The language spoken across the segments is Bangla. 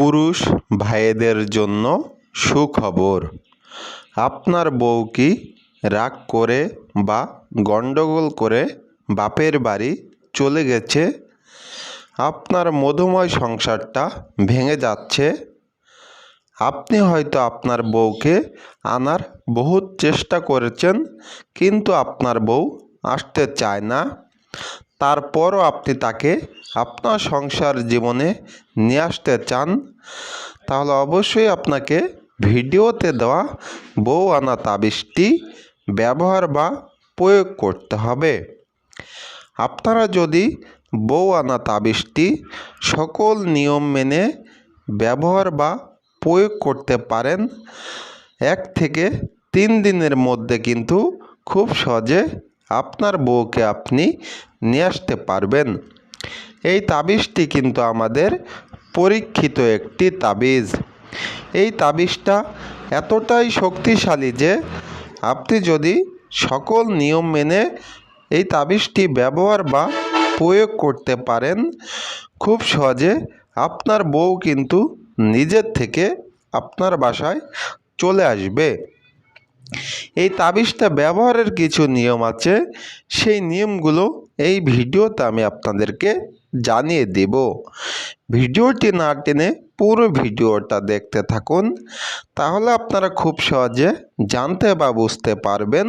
পুরুষ ভাইদের জন্য সুখবর। আপনার বউ কি রাগ করে বা গণ্ডগোল করে বাপের বাড়ি চলে গেছে? আপনার মধুময় সংসারটা ভেঙে যাচ্ছে? আপনি হয়তো আপনার বউকে আনার বহুত চেষ্টা করেছেন, কিন্তু আপনার বউ আসতে চায় না। তারপরও আপনি তাকে আপনার সংসার জীবনে নিয়ে আসতে চান, তাহলে অবশ্যই আপনাকে ভিডিওতে দেওয়া বউ আনা তাবিজটি ব্যবহার বা প্রয়োগ করতে হবে। আপনারা যদি বউ আনা তাবিজটি সকল নিয়ম মেনে ব্যবহার বা প্রয়োগ করতে পারেন, এক থেকে তিন দিনের মধ্যে কিন্তু খুব সহজে আপনার বউকে আপনি নিয়ে আসতে পারবেন। এই তাবিজটি কিন্তু আমাদের পরীক্ষিত একটি তাবিজ। এই তাবিজটা এতটাই শক্তিশালী যে আপনি যদি সকল নিয়ম মেনে এই তাবিজটি ব্যবহার বা প্রয়োগ করতে পারেন, খুব সহজে আপনার বউ কিন্তু নিজের থেকে আপনার বাসায় চলে আসবে। এই তাবিজটা ব্যবহারের কিছু নিয়ম আছে। সেই নিয়মগুলো এই ভিডিওতে আমি আপনাদেরকে জানিয়ে দেব। ভিডিওটি না টেনে পুরো ভিডিওটা দেখতে থাকুন, তাহলে আপনারা খুব সহজে জানতে বা বুঝতে পারবেন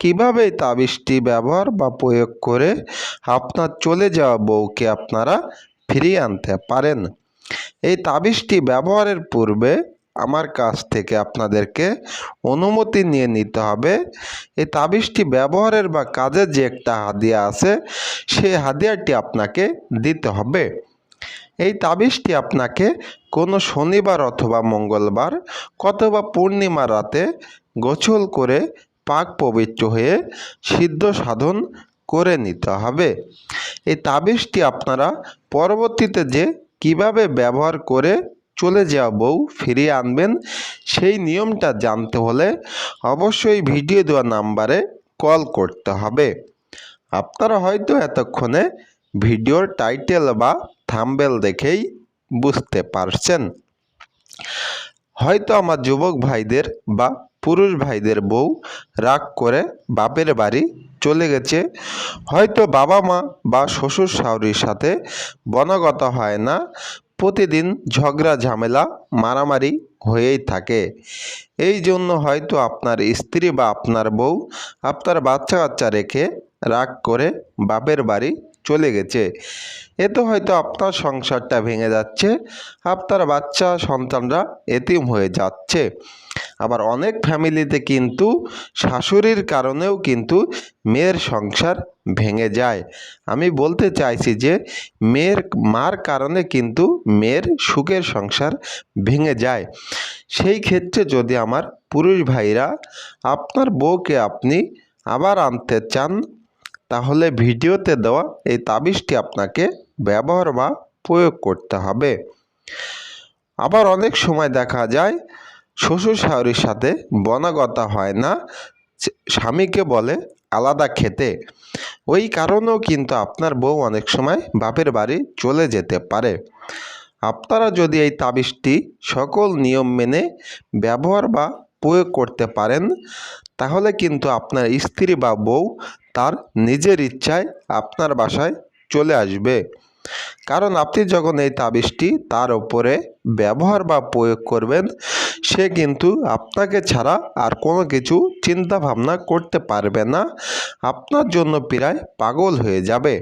কীভাবে তাবিজটি ব্যবহার বা প্রয়োগ করে আপনার চলে যাওয়া বউকে আপনারা ফিরিয়ে আনতে পারেন। এই তাবিজটি ব্যবহারের পূর্বে আমার কাছ থেকে আপনাদেরকে অনুমতি নিয়ে নিতে হবে। এই তাবিজটি ব্যবহারের বা কাজের যে একটা হাদিয়া আছে, সেই হাদিয়াটি আপনাকে দিতে হবে। এই তাবিজটি আপনাকে কোনো শনিবার অথবা মঙ্গলবার অথবা পূর্ণিমা রাতে গোসল করে পাক পবিত্র হয়ে সিদ্ধ সাধন করে নিতে হবে। এই তাবিজটি আপনারা পরবর্তীতে যে কীভাবে ব্যবহার করে চলে যাওয়া বউ ফিরিয়ে আনবেন, সেই নিয়মটা জানতে হলে অবশ্যই ভিডিও দেওয়া নাম্বারে কল করতে হবে। আপনারা হয়তো এতক্ষণে ভিডিওর টাইটেল বা থাম্বেল দেখেই বুঝতে পারছেন। হয়তো আমার যুবক ভাইদের বা পুরুষ ভাইদের বউ রাগ করে বাপের বাড়ি চলে গেছে। হয়তো বাবা মা বা শ্বশুর শাশুড়ির সাথে বনগত হয় না প্রতিদিন ঝগড়া, ঝামেলা মারামারি হয়েই থাকে। এই জন্য হয়তো আপনার স্ত্রী বা আপনার বউ আপনার বাচ্চা কাচ্চা রেখে রাগ করে বাপের বাড়ি চলে গেছে। এতে হয়তো আপনার সংসারটা ভেঙে যাচ্ছে, আপনার বাচ্চা সন্তানরা এতিম হয়ে যাচ্ছে। আবার অনেক ফ্যামিলিতে কিন্তু শাশুড়ির কারণেও কিন্তু মেয়ের সংসার ভেঙে যায়। আমি বলতে চাইছি যে, মেয়ের মার কারণে কিন্তু মেয়ের সুখের সংসার ভেঙে যায়। সেই ক্ষেত্রে যদি আমার পুরুষ ভাইরা আপনার বউকে আপনি আবার আনতে চান, তাহলে ভিডিওতে দেওয়া এই তাবিজটি আপনাকে ব্যবহার বা প্রয়োগ করতে হবে। আবার অনেক সময় দেখা যায় শ্বশুর শাশুড়ির সাথে বনাগতা হয় না স্বামীকে বলে আলাদা খেতে। ওই কারণেও কিন্তু আপনার বউ অনেক সময় বাপের বাড়ি চলে যেতে পারে। আপনারা যদি এই তাবিজটি সকল নিয়ম মেনে ব্যবহার বা প্রয়োগ করতে পারেন, তাহলে কিন্তু আপনার স্ত্রী বা বউ তার নিজের ইচ্ছায় আপনার বাসায় চলে আসবে। কারণ আপনি যখন এই তাবিজটি তার ওপরে ব্যবহার বা প্রয়োগ করবেন, সে কিন্তু আপনাকে ছাড়া আর কোনো কিছু চিন্তা ভাবনা করতে পারবে না। আপনার জন্য প্রায় পাগল হয়ে যাবে।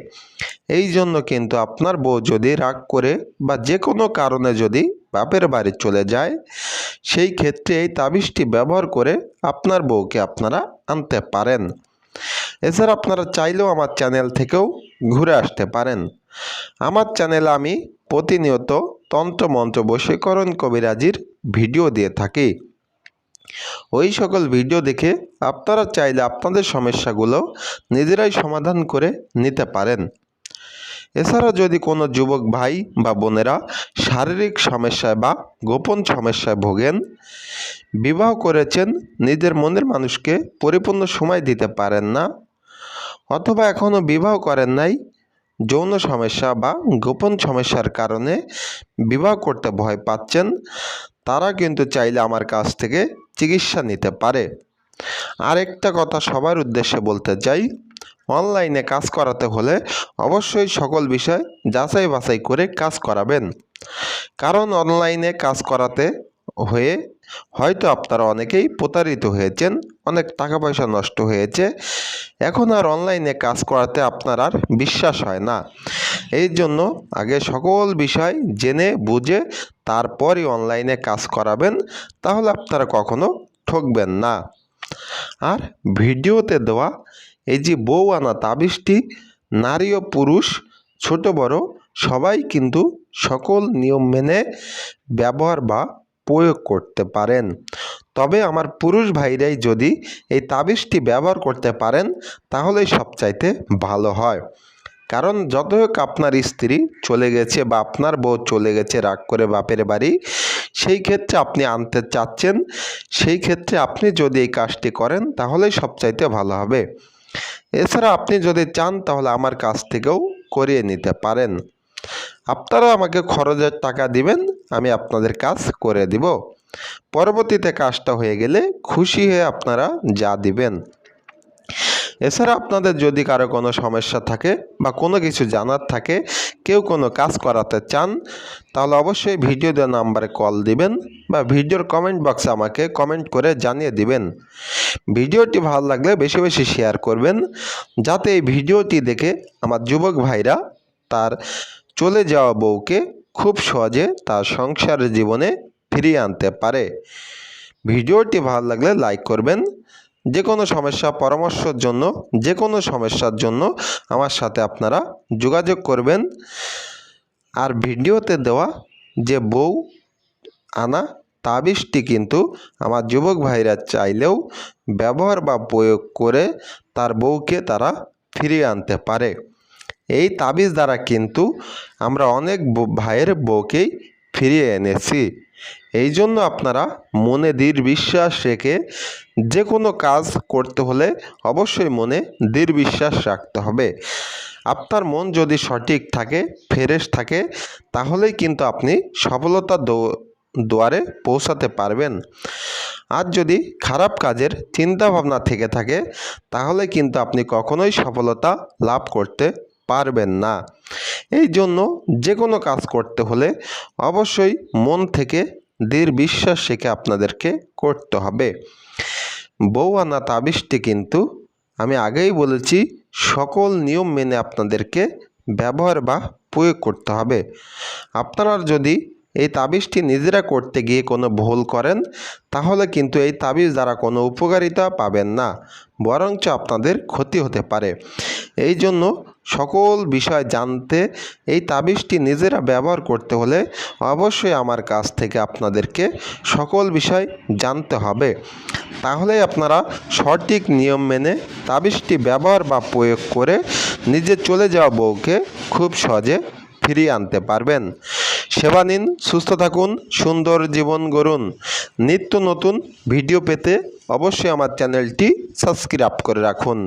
এই জন্য কিন্তু আপনার বউ যদি রাগ করে বা যে কোনো কারণে যদি বাপের বাড়ি চলে যায়, সেই ক্ষেত্রে এই তাবিজটি ব্যবহার করে আপনার বউকে আপনারা আনতে পারেন। এছাড়া আপনারা চাইলেও আমার চ্যানেল থেকেও ঘুরে আসতে পারেন। আমার চ্যানেলে আমি প্রতিনিয়ত তন্ত্রমন্ত্র বশীকরণ কবিরাজির ভিডিও দিয়ে থাকি। ওই সকল ভিডিও দেখে আপনারা চাইলে আপনাদের সমস্যাগুলো নিজেরাই সমাধান করে নিতে পারেন। এছাড়া যদি কোনো যুবক ভাই বা বোনেরা শারীরিক সমস্যায় বা গোপন সমস্যায় ভোগেন, বিবাহ করেছেন, নিজের মনের মানুষকে পরিপূর্ণ সময় দিতে পারেন না। অথবা এখনও বিবাহ করেন নাই, যৌন সমস্যা বা গোপন সমস্যার কারণে বিবাহ করতে ভয় পাচ্ছেন, তারা কিন্তু চাইলে আমার কাছ থেকে চিকিৎসা নিতে পারে। আরেকটা কথা সবার উদ্দেশ্যে বলতে চাই, অনলাইনে কাজ করাতে হলে অবশ্যই সকল বিষয় যাচাই বাছাই করে কাজ করাবেন। কারণ অনলাইনে কাজ করাতে হয়ে হয়তো আপনারা অনেকেই প্রতারিত হয়েছেন, অনেক টাকা পয়সা নষ্ট হয়েছে। এখন আর অনলাইনে কাজ করাতে আপনার আর বিশ্বাস হয় না। এই জন্য আগে সকল বিষয় জেনে, বুঝে, তারপরই অনলাইনে কাজ করাবেন, তাহলে আপনারা কখনো ঠকবেন না। আর ভিডিওতে দেওয়া এই যে বউ আনা তাবিজটি, নারী ও পুরুষ, ছোট বড়, সবাই কিন্তু সকল নিয়ম মেনে, ব্যবহার বা প্রয়োগ করতে পারেন। তবে আমার পুরুষ ভাইরাই যদি এই তাবিজটি ব্যবহার করতে পারেন, তাহলেই সবচাইতে ভালো হয়। কারণ যত হোক আপনার স্ত্রী চলে গেছে বা আপনার বউ চলে গেছে রাগ করে বাপের বাড়ি, সেই ক্ষেত্রে আপনি আনতে চাচ্ছেন, সেই ক্ষেত্রে আপনি যদি এই কাজটি করেন, তাহলেই সবচাইতে ভালো হবে। এছাড়া আপনি যদি চান, তাহলে আমার কাছ থেকেও করিয়ে নিতে পারেন। আপনারা আমাকে খরচের টাকা দিবেন আমি আপনাদের কাজ করে দিব। পরবর্তীতে কাজটা হয়ে গেলে খুশি হয়ে আপনারা যা দিবেন। এছাড়া আপনাদের যদি কারও কোনো সমস্যা থাকে বা কোনো কিছু জানার থাকে, কেউ কোনো কাজ করাতে চান, তাহলে অবশ্যই ভিডিও দেওয়া নাম্বারে কল দিবেন বা ভিডিওর কমেন্ট বক্সে আমাকে কমেন্ট করে জানিয়ে দিবেন। ভিডিওটি ভালো লাগলে বেশি বেশি শেয়ার করবেন, যাতে এই ভিডিওটি দেখে আমার যুবক ভাইরা তার চলে যাওয়া বউকে খুব সহজে তার সংসারের জীবনে ফিরিয়ে আনতে পারে। ভিডিওটি ভালো লাগলে লাইক করবেন। যে কোনো সমস্যা, পরামর্শের জন্য যে কোনো সমস্যার জন্য আমার সাথে আপনারা যোগাযোগ করবেন। আর ভিডিওতে দেওয়া যে বউ, আনা তাবিজটি কিন্তু আমার যুবক ভাইরা চাইলেও ব্যবহার বা প্রয়োগ করে তার বউকে তারা ফিরিয়ে আনতে পারে। এই তাবিজ দ্বারা কিন্তু আমরা অনেক ভাইয়ের বউকেই ফিরিয়ে এনেছি। এই জন্য আপনারা মনে দৃঢ় বিশ্বাস রেখে যে কোনো কাজ করতে হলে অবশ্যই মনে দৃঢ় বিশ্বাস রাখতে হবে। আপনার মন যদি সঠিক থাকে, ফ্রেশ থাকে, তাহলেই কিন্তু আপনি সফলতা দুয়ারে পৌঁছাতে পারবেন। আর যদি খারাপ কাজের চিন্তা ভাবনা থেকে থাকে, তাহলে কিন্তু আপনি কখনোই সফলতা লাভ করতে পারবেন না। এই জন্য যে কোনো কাজ করতে হলে অবশ্যই মন থেকে দৃঢ় বিশ্বাস রেখে আপনাদেরকে করতে হবে। বউ আনা তাবিজটি কিন্তু আমি আগেই বলেছি, সকল নিয়ম মেনে আপনাদেরকে ব্যবহার বা প্রয়োগ করতে হবে। আপনারা যদি এই তাবিজটি নিজেরা করতে গিয়ে কোনো ভুল করেন, তাহলে কিন্তু এই তাবিজ দ্বারা কোনো উপকারিতা পাবেন না, বরঞ্চ আপনাদের ক্ষতি হতে পারে। এই জন্য সকল বিষয় জানতে এই তাবিজটি নিজেরা ব্যবহার করতে হলে অবশ্যই আমার কাছ থেকে আপনাদেরকে সকল বিষয় জানতে হবে। তাহলেই আপনারা সঠিক নিয়ম মেনে তাবিজটি ব্যবহার বা প্রয়োগ করে নিজে চলে যাওয়া বউকে খুব সহজে ফিরিয়ে আনতে পারবেন। সেবা নিন, সুস্থ থাকুন, সুন্দর জীবন গড়ুন। নিত্য নতুন ভিডিও পেতে অবশ্যই আমার চ্যানেলটি সাবস্ক্রাইব করে রাখুন।